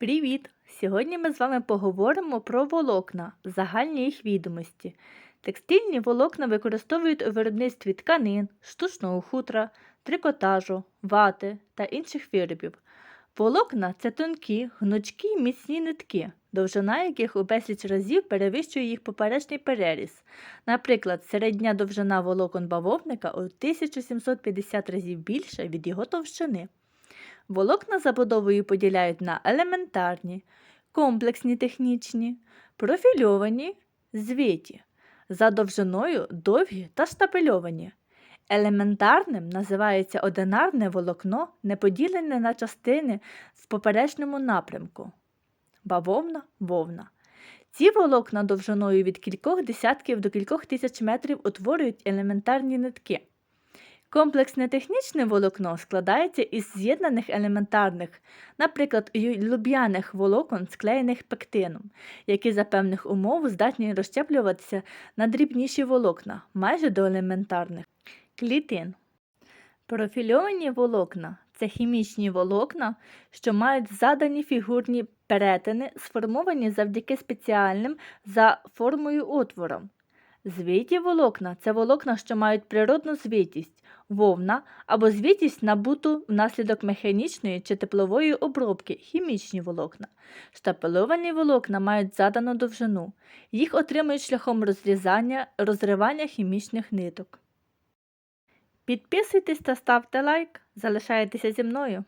Привіт! Сьогодні ми з вами поговоримо про волокна, загальні їх відомості. Текстильні волокна використовують у виробництві тканин, штучного хутра, трикотажу, вати та інших виробів. Волокна це тонкі, гнучкі й міцні нитки, довжина яких у безліч разів перевищує їх поперечний переріз. Наприклад, середня довжина волокон бавовника у 1750 разів більша від його товщини. Волокна забудовою поділяють на елементарні, комплексні технічні, профільовані, звиті, за довжиною довгі та штапельовані. Елементарним називається одинарне волокно, не поділене на частини в поперечному напрямку. Бавовна вовна. Ці волокна довжиною від кількох десятків до кількох тисяч метрів утворюють елементарні нитки. Комплексне технічне волокно складається із з'єднаних елементарних, наприклад, люб'яних волокон, склеєних пектином, які за певних умов здатні розщеплюватися на дрібніші волокна, майже до елементарних клітин. Профільовані волокна це хімічні волокна, що мають задані фігурні перетини, сформовані завдяки спеціальним за формою отворам. Звиті волокна це волокна, що мають природну звитість, вовна або звитість набуту внаслідок механічної чи теплової обробки, хімічні волокна. Штапеловані волокна мають задану довжину. Їх отримують шляхом розрізання, розривання хімічних ниток. Підписуйтесь та ставте лайк, залишайтеся зі мною.